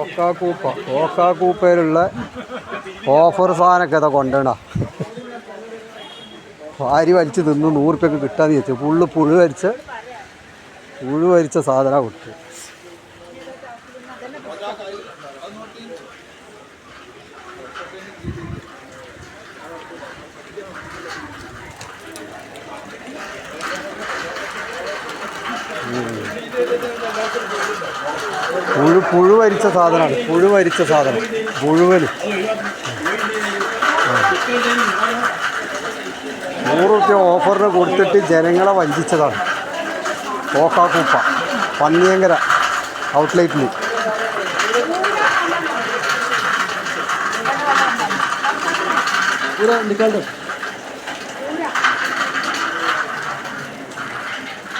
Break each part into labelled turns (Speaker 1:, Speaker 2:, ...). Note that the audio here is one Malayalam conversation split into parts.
Speaker 1: ഓക്കാക്കൂപ്പ ഓക്കാക്കൂപ്പയിലുള്ള ഓഫർ സാധനമൊക്കെ ഇതാ കൊണ്ടുവരണ. വാരി വലിച്ച് തിന്ന് നൂറുപ്യൊക്കെ കിട്ടാന്ന് ചോദിച്ചു ഫുള്ള് പുഴു വരിച്ച പുഴു വരിച്ച സാധന കൊടുത്തു. പുഴു പുഴു വരിച്ച സാധനമാണ്. പുഴു വരിച്ച സാധനം. മുഴുവൻ നൂറ് റുപ്യ ഓഫറിന് കൊടുത്തിട്ട് ജനങ്ങളെ വഞ്ചിച്ചതാണ്. ഓക്കാക്കൂപ്പ പന്നിയങ്കര ഔട്ട്ലെറ്റിൽ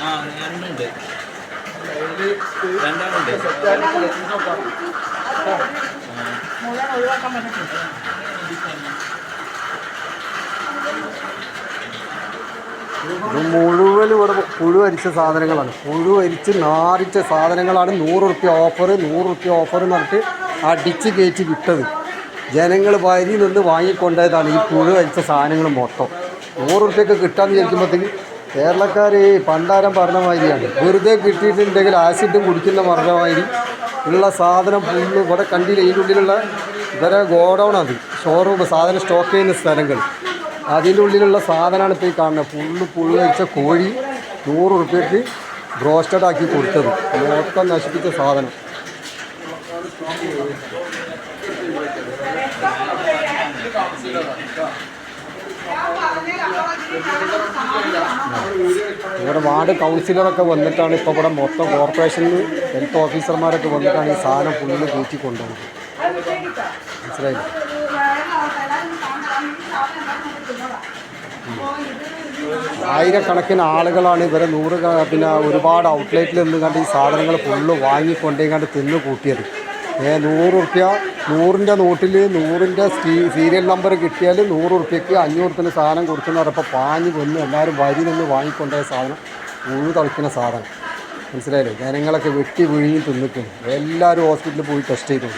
Speaker 2: ആ രണ്ടുണ്ട്
Speaker 1: മുഴുവൻ ഇവിടെ പുഴു അരിച്ച സാധനങ്ങളാണ്. പുഴു അരിച്ച് നാറിച്ച സാധനങ്ങളാണ് നൂറ് റുപ്യ ഓഫർ നൂറ് റുപ്യ ഓഫർ നടത്തി അടിച്ച് കയറ്റി വിട്ടത്. ജനങ്ങൾ വരി നിന്ന് വാങ്ങിക്കൊണ്ടതാണ് ഈ പുഴു അരിച്ച സാധനങ്ങൾ മൊത്തം. നൂറ് റുപ്യൊക്കെ കിട്ടാമെന്ന് വിചാരിക്കുമ്പോഴത്തേക്ക് കേരളക്കാർ ഈ പണ്ടാരം പറഞ്ഞ മാതിരിയാണ്. വെറുതെ കിട്ടിയിട്ടുണ്ടെങ്കിൽ ആസിഡും കുടിക്കുന്ന പറഞ്ഞ മാതിരി ഉള്ള സാധനം ഫുള്ള് ഇവിടെ കണ്ടില്ല? ഇതിന്റെ ഉള്ളിലുള്ള ഇവരെ ഗോഡൗൺ അത്. ഷോറൂം സാധനം സ്റ്റോക്ക് ചെയ്യുന്ന സ്ഥലങ്ങൾ. അതിന്റെ ഉള്ളിലുള്ള സാധനമാണ് ഇപ്പോൾ ഈ കാണുന്നത്. ഫുള്ള് പുഴു വെച്ച കോഴി നൂറ് റുപ്യക്ക് ബ്രോസ്റ്റഡ് ആക്കി കൊടുത്തത്. മൊത്തം നശിപ്പിച്ച സാധനം. ഇവിടെ വാർഡ് കൗൺസിലറൊക്കെ വന്നിട്ടാണ് ഇപ്പോൾ ഇവിടെ മൊത്തം കോർപ്പറേഷനിൽ ഹെൽത്ത് ഓഫീസർമാരൊക്കെ വന്നിട്ടാണ് ഈ സാധനം ഫുള്ള് കയറ്റി കൊണ്ടുപോകുന്നത് മനസ്സിലായില്ലേ? ആയിരക്കണക്കിന് ആളുകളാണ് ഇവരെ നൂറ് പിന്നെ ഒരുപാട് ഔട്ട്ലെറ്റിൽ നിന്ന് കണ്ട് ഈ സാധനങ്ങൾ ഫുള്ള് വാങ്ങിക്കൊണ്ടേ കണ്ട് തിന്ന് കൂട്ടിയത്. ഏ നൂറ് റുപ്യ നൂറിന്റെ നോട്ടിൽ നൂറിന്റെ സീരിയൽ നമ്പർ കിട്ടിയാൽ നൂറ് റുപ്യക്ക് അഞ്ഞൂറത്തിന് സാധനം കൊടുക്കുന്ന പറഞ്ഞപ്പോൾ പാഞ്ഞ് കൊന്ന് എല്ലാവരും വരി നിന്ന് വാങ്ങിക്കൊണ്ടുപോയ സാധനം ഉഴു തളിക്കുന്ന സാധനം. മനസ്സിലായില്ലേ? ജനങ്ങളൊക്കെ വെട്ടി വിഴുങ്ങി തിന്നിട്ടുണ്ട്. എല്ലാവരും ഹോസ്പിറ്റലിൽ പോയി ടെസ്റ്റ് ചെയ്തു.